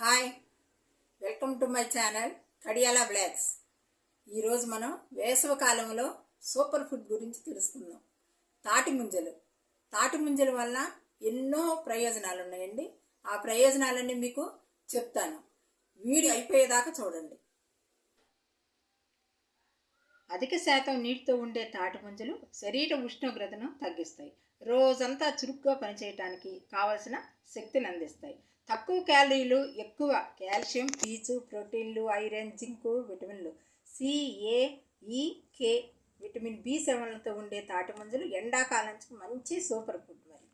Hi welcome to my channel Kadiyala vlogs ఈరోజు మనం వేసవ కాలంలో సూపర్ ఫుడ్ గురించి తెలుసుకుందాం. తాటి ముంజలు. తాటి ముంజల వల్ల ఎన్నో ప్రయోజనాలు ఉన్నాయండి ఆ ప్రయోజనాలన్నీ మీకు చెప్తాను. వీడియో అయిపోయేదాకా చూడండి. అధిక శాతం నీటితో ఉండే తాటిపుంజలు శరీర ఉష్ణోగ్రతను తగ్గిస్తాయి. రోజంతా చురుగ్గా పనిచేయటానికి కావలసిన శక్తిని అందిస్తాయి. తక్కువ క్యాలరీలు ఎక్కువ కాల్షియం పీచు ప్రోటీన్లు ఐరన్ జింకు విటమిన్లు సిఏ ఈ కే విటమిన్ బి సెవెన్లతో ఉండే తాటిమంజలు ఎండాకాలానికి మంచి సూపర్ ఫుడ్ మరి.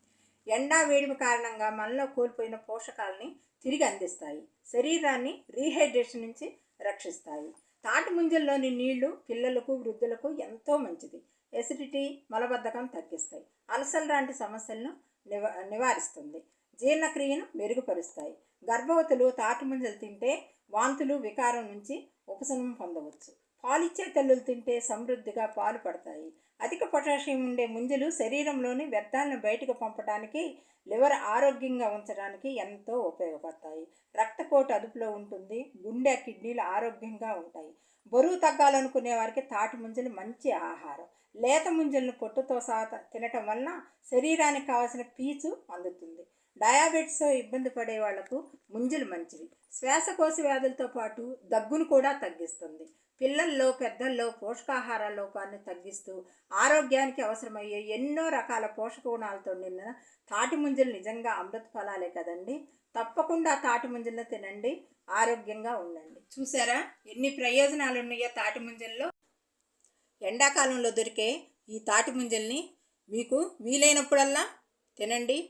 ఎండా వేడిమి కారణంగా మనలో కోల్పోయిన పోషకాలని తిరిగి అందిస్తాయి. శరీరాన్ని రీహైడ్రేషన్ నుంచి రక్షిస్తాయి. తాటి ముంజల్లోని నీళ్ళు పిల్లలకు వృద్ధులకు ఎంతో మంచిది. ఎసిడిటీ మలబద్ధకం తగ్గిస్తాయి. అలసలు లాంటి సమస్యలను నివా నివారిస్తుంది. జీర్ణక్రియను మెరుగుపరుస్తాయి. గర్భవతులు తాటి ముంజలు తింటే వాంతులు వికారం నుంచి ఉపశమనం పొందవచ్చు. పాలిచ్చే తల్లులు తింటే సమృద్ధిగా పాలు పడతాయి. అధిక పొటాషియం ఉండే ముంజలు శరీరంలోని వ్యర్థాలను బయటకు పంపడానికి లివర్ ఆరోగ్యంగా ఉంచడానికి ఎంతో ఉపయోగపడతాయి. రక్తపోటు అదుపులో ఉంటుంది గుండె కిడ్నీలు ఆరోగ్యంగా ఉంటాయి. బరువు తగ్గాలనుకునే వారికి తాటి ముంజలు మంచి ఆహారం. లేత ముంజలను పొట్టుతో సహా తినటం వలన శరీరానికి కావాల్సిన పీచు అందుతుంది. డయాబెటిస్తో ఇబ్బంది పడే వాళ్ళకు ముంజలు మంచివి. శ్వాసకోశ వ్యాధులతో పాటు దగ్గును కూడా తగ్గిస్తుంది. పిల్లల్లో పెద్దల్లో పోషకాహార లోపాన్ని తగ్గిస్తూ ఆరోగ్యానికి అవసరమయ్యే ఎన్నో రకాల పోషక గుణాలతో నిన్న తాటి ముంజలు నిజంగా అమృత ఫలాలే కదండి. తప్పకుండా తాటి ముంజలను తినండి. ఆరోగ్యంగా ఉండండి. చూసారా? ఎన్ని ప్రయోజనాలు ఉన్నాయో తాటి ముంజల్లో. ఎండాకాలంలో దొరికే ఈ తాటి ముంజల్ని మీకు వీలైనప్పుడల్లా తినండి.